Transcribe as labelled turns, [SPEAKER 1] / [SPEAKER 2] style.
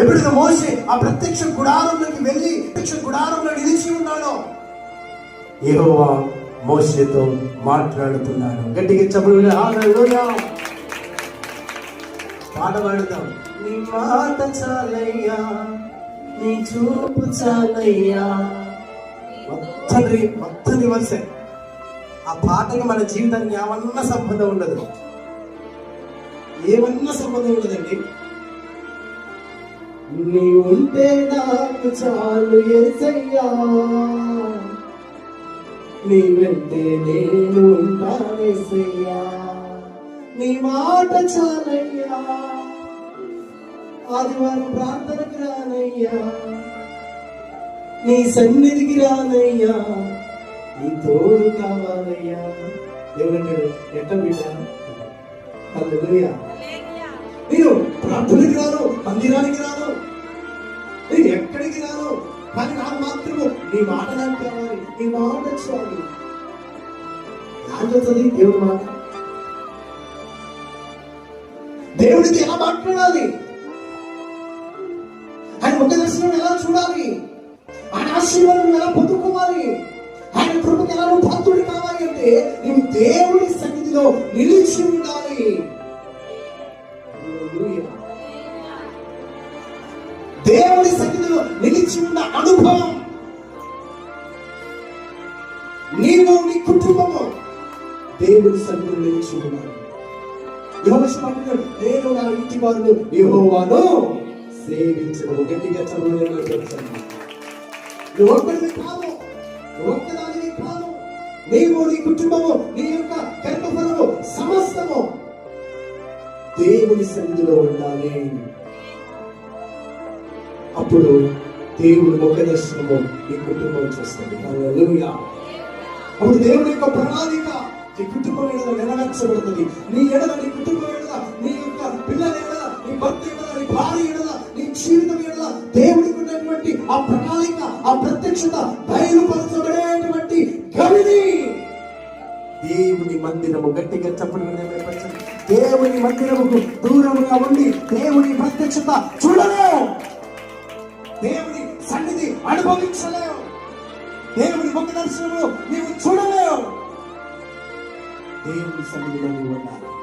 [SPEAKER 1] ఎప్పుడైతే మోసే ఆ ప్రత్యక్ష గుడారంలోకి వెళ్ళి ప్రత్యక్ష గుడారంలో నిలిచి ఉన్నాడో ఏహోవా మోసేతో మాట్లాడుతున్నాడు. గట్టిగా చెప్పలు పాట పాడుతాం నీ మాట చాలయ్యా నీ చూపు చాలయ్యా. మొత్తం రి- మొత్తం రివర్సే ఆ పాటకి మన జీవితానికి ఏమన్నా సంబంధం ఉండదు. ఏమన్నా సంబంధం ఉండదండి. నీ ఉంటే నాకు చాలు ఎసయ్యా నీ వెంటే నేను ఉంటానేసయ్యా నీ మాట చాలయ్యా. ఆదివారం ప్రార్థనకు రానయ్యా. నీ సన్నిధికి రానయ్యా. నీ తోడు కావాలయ్యా. దేవుడు ఎట్ట బిడ్డ హల్లెలూయా. నేను ప్రార్థనకి రాను మందిరానికి రాను. నేను రాను కానీ నాకు మాత్రము నీ మాట నాకు కావాలి నీ మాట చాలు యాజవుతుంది దేవుడి మాట. దేవుడికి ఎలా మాట్లాడాలి? ఆయన ముఖ దర్శనం ఎలా చూడాలి? ఆయన ఆశీర్వాదం ఎలా పొందుకోవాలి? ఆయన కృపకి ఎలా నువ్వు భక్తుడి కావాలి అంటే నువ్వు దేవుడి సన్నిధిలో నిలిచి ఉండాలి. దేవుని సన్నిధిలో నిలిచి ఉన్న అనుభవం. నీవు నీ కుటుంబము దేవుని సన్నిధిలో నిలిచి ఉన్నారు యెహోవా నేను నా ఇంటి వారు యహోవాను సేవించడం గట్టిగా చదువు చెప్తాను నువ్వు ఒక్కడివి కాదు. నువ్వు ఒక్కదానివి కాదు. నీవు నీ కుటుంబము నీ యొక్క కర్మఫలము సమస్తము దేవుని సన్నిధిలో ఉండాలి. అప్పుడు దేవుడు ముఖ ఈ నీ కుటుంబం చేస్తుంది అప్పుడు దేవుని యొక్క ప్రణాళిక నీ కుటుంబం ఎడల నెరవేర్చబడుతుంది. నీ ఎడల నీ కుటుంబం ఎడల నీ యొక్క పిల్లల ఎడల నీ భర్త ఎడల నీ భార్య ఎడల నీ జీవితం ఎడల దేవుడికి ఉన్నటువంటి ఆ ప్రణాళిక ఆ ప్రత్యక్షత బయలుపరచబడేటువంటి గవిని దేవుని మందిరము గట్టిగా చెప్పండి దేవుని మందిరముకు దూరముగా ఉండి దేవుని ప్రత్యక్షత చూడలేము దేవుని సన్నిధి అనుభవించలేవు. దేవుని ముఖ దర్శనము నీవు చూడలేవు. దేవుని సన్నిధిలో నీవు ఉండాలి.